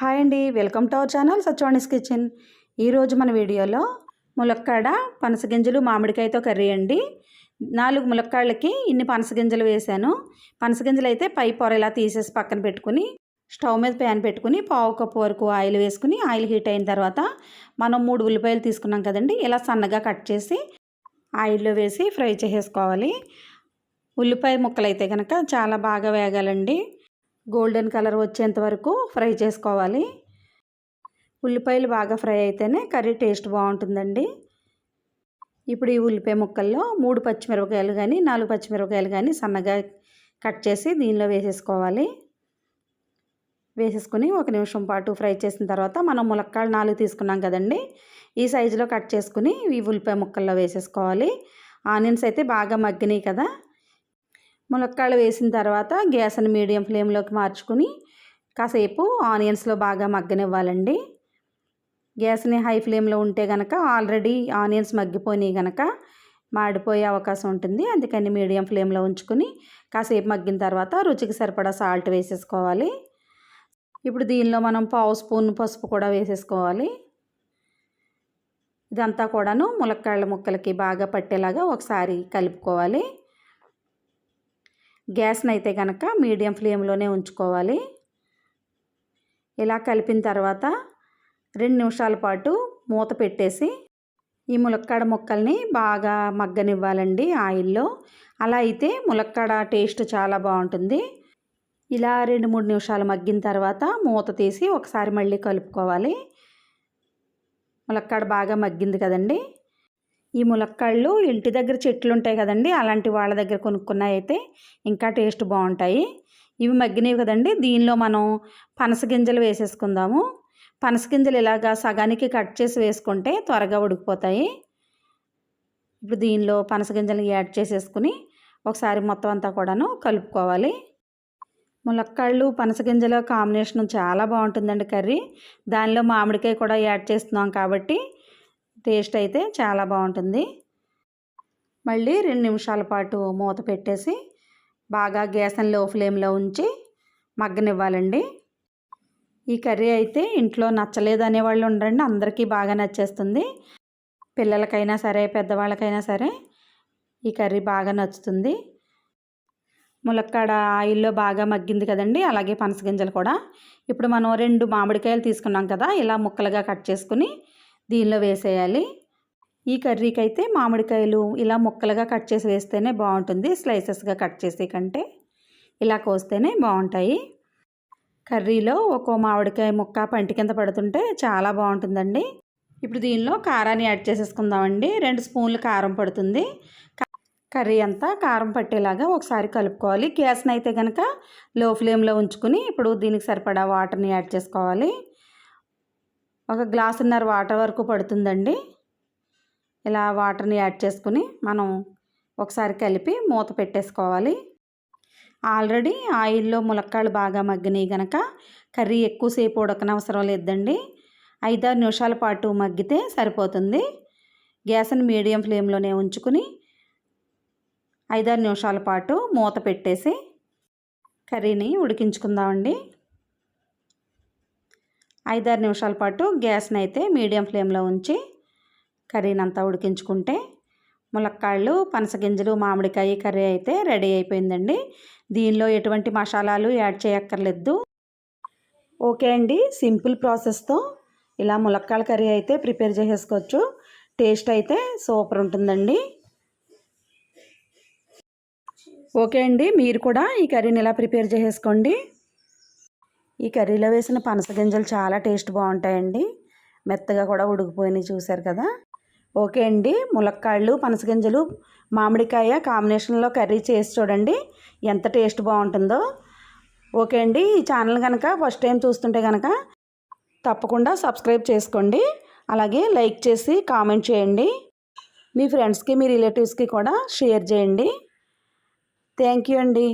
Hi అండి welcome to our channel Satyavani's kitchen. ఈరోజు మన వీడియోలో ములక్కాడ పనసగింజలు మామిడికాయతో కర్రీ అండి. నాలుగు ములక్కాళ్ళకి ఇన్ని పనసగింజలు వేశాను. పనసగింజలు అయితే పై పొర ఇలా తీసేసి పక్కన పెట్టుకుని స్టవ్ మీద ప్యాన్ పెట్టుకుని పావు కప్పు వరకు ఆయిల్ వేసుకుని ఆయిల్ హీట్ అయిన తర్వాత మనం మూడు ఉల్లిపాయలు తీసుకున్నాం కదండి ఇలా సన్నగా కట్ చేసి ఆయిల్లో వేసి ఫ్రై చేసేసుకోవాలి. ఉల్లిపాయ ముక్కలు అయితే కనుక చాలా బాగా వేగాలండి. గోల్డెన్ కలర్ వచ్చేంత వరకు ఫ్రై చేసుకోవాలి. ఉల్లిపాయలు బాగా ఫ్రై అయితేనే కర్రీ టేస్ట్ బాగుంటుందండి. ఇప్పుడు ఈ ఉల్లిపాయ ముక్కల్లో మూడు పచ్చిమిరపకాయలు కానీ నాలుగు పచ్చిమిరపకాయలు కానీ సన్నగా కట్ చేసి దీనిలో వేసేసుకోవాలి. వేసేసుకుని ఒక నిమిషం పాటు ఫ్రై చేసిన తర్వాత మనం ములక్కాయలు నాలుగు తీసుకున్నాం కదండి. ఈ సైజులో కట్ చేసుకుని ఈ ఉల్లిపాయ ముక్కల్లో వేసేసుకోవాలి. ఆనియన్స్ అయితే బాగా మగ్గినాయి కదా. ములక్కాయలు వేసిన తర్వాత గ్యాస్ని మీడియం ఫ్లేమ్లోకి మార్చుకుని కాసేపు ఆనియన్స్లో బాగా మగ్గనివ్వాలండి. గ్యాస్ని హై ఫ్లేమ్లో ఉంటే కనుక ఆల్రెడీ ఆనియన్స్ మగ్గిపోయినాయి కనుక మాడిపోయే అవకాశం ఉంటుంది. అందుకని మీడియం ఫ్లేమ్లో ఉంచుకుని కాసేపు మగ్గిన తర్వాత రుచికి సరిపడా సాల్ట్ వేసేసుకోవాలి. ఇప్పుడు దీనిలో మనం పావు స్పూన్ పసుపు కూడా వేసేసుకోవాలి. ఇదంతా కూడాను ములక్కాళ్ళ ముక్కలకి బాగా పట్టేలాగా ఒకసారి కలుపుకోవాలి. గ్యాస్ని అయితే కనుక మీడియం ఫ్లేమ్లోనే ఉంచుకోవాలి. ఇలా కలిపిన తర్వాత రెండు నిమిషాల పాటు మూత పెట్టేసి ఈ ములక్కాడ ముక్కల్ని బాగా మగ్గనివ్వాలండి ఆయిల్లో. అలా అయితే ములక్కాడ టేస్ట్ చాలా బాగుంటుంది. ఇలా రెండు మూడు నిమిషాలు మగ్గిన తర్వాత మూత తీసి ఒకసారి మళ్ళీ కలుపుకోవాలి. ములక్కాడ బాగా మగ్గింది కదండి. ఈ ములక్కాళ్ళు ఇంటి దగ్గర చెట్లు ఉంటాయి కదండి అలాంటి వాళ్ళ దగ్గర కొనుక్కున్నాయి అయితే ఇంకా టేస్ట్ బాగుంటాయి. ఇవి మగ్గినవి కదండి దీనిలో మనం పనస గింజలు వేసేసుకుందాము. పనస గింజలు ఇలాగా సగానికి కట్ చేసి వేసుకుంటే త్వరగా ఉడికిపోతాయి. ఇప్పుడు దీనిలో పనస గింజలు యాడ్ చేసేసుకుని ఒకసారి మొత్తం అంతా కూడాను కలుపుకోవాలి. ములక్కాళ్ళు పనసగింజల కాంబినేషన్ చాలా బాగుంటుందండి కర్రీ. దానిలో మామిడికాయ కూడా యాడ్ చేస్తున్నాం కాబట్టి టేస్ట్ అయితే చాలా బాగుంటుంది. మళ్ళీ రెండు నిమిషాల పాటు మూత పెట్టేసి బాగా గ్యాస్ని లో ఫ్లేమ్లో ఉంచి మగ్గనివ్వాలండి. ఈ కర్రీ అయితే ఇంట్లో నచ్చలేదు అనేవాళ్ళు ఉండరండి. అందరికీ బాగా నచ్చేస్తుంది. పిల్లలకైనా సరే పెద్దవాళ్ళకైనా సరే ఈ కర్రీ బాగా నచ్చుతుంది. ములక్కాడ ఆయిల్లో బాగా మగ్గింది కదండి. అలాగే పనసగింజలు కూడా. ఇప్పుడు మనం రెండు మామిడికాయలు తీసుకున్నాం కదా ఇలా ముక్కలుగా కట్ చేసుకుని దీనిలో వేసేయాలి. ఈ కర్రీకి అయితే మామిడికాయలు ఇలా ముక్కలుగా కట్ చేసి వేస్తేనే బాగుంటుంది. స్లైసెస్గా కట్ చేసే కంటే ఇలా కోస్తేనే బాగుంటాయి. కర్రీలో ఒక్కో మామిడికాయ ముక్క పంటి కింద పడుతుంటే చాలా బాగుంటుందండి. ఇప్పుడు దీనిలో కారాన్ని యాడ్ చేసేసుకుందామండి. రెండు స్పూన్లు కారం పడుతుంది. కర్రీ అంతా కారం పట్టేలాగా ఒకసారి కలుపుకోవాలి. గ్యాస్ని అయితే కనుక లో ఫ్లేమ్లో ఉంచుకుని ఇప్పుడు దీనికి సరిపడా వాటర్ని యాడ్ చేసుకోవాలి. ఒక గ్లాసున్నర వాటర్ వరకు పడుతుందండి. ఇలా వాటర్ని యాడ్ చేసుకుని మనం ఒకసారి కలిపి మూత పెట్టేసుకోవాలి. ఆల్రెడీ ఆయిల్లో ములక్కాళ్ళు బాగా మగ్గినాయి కనుక కర్రీ ఎక్కువసేపు ఉడకనవసరం లేదండి. ఐదారు నిమిషాల పాటు మగ్గితే సరిపోతుంది. గ్యాస్ని మీడియం ఫ్లేమ్లోనే ఉంచుకుని ఐదారు నిమిషాల పాటు మూత పెట్టేసి కర్రీని ఉడికించుకుందామండి. ఐదారు నిమిషాల పాటు గ్యాస్ని అయితే మీడియం ఫ్లేమ్లో ఉంచి కర్రీని అంతా ఉడికించుకుంటే ములక్కాళ్ళు పనసగింజలు మామిడికాయ కర్రీ అయితే రెడీ అయిపోయిందండి. దీనిలో ఎటువంటి మసాలాలు యాడ్ చేయక్కర్లేదు. ఓకే అండి సింపుల్ ప్రాసెస్తో ఇలా ములక్కాళ్ళ కర్రీ అయితే ప్రిపేర్ చేసేసుకోవచ్చు. టేస్ట్ అయితే సూపర్ ఉంటుందండి. ఓకే అండి మీరు కూడా ఈ కర్రీని ఇలా ప్రిపేర్ చేసేసుకోండి. ఈ కర్రీలో వేసిన పనస గింజలు చాలా టేస్ట్ బాగుంటాయండి. మెత్తగా కూడా ఉడికిపోయినాయి చూశారు కదా. ఓకే అండి ములక్కాళ్ళు పనసగింజలు మామిడికాయ కాంబినేషన్లో కర్రీ చేసి చూడండి ఎంత టేస్ట్ బాగుంటుందో. ఓకే అండి ఈ ఛానల్ కనుక ఫస్ట్ టైం చూస్తుంటే కనుక తప్పకుండా సబ్స్క్రైబ్ చేసుకోండి. అలాగే లైక్ చేసి కామెంట్ చేయండి. మీ ఫ్రెండ్స్కి మీ రిలేటివ్స్కి కూడా షేర్ చేయండి. థ్యాంక్ యూ అండి.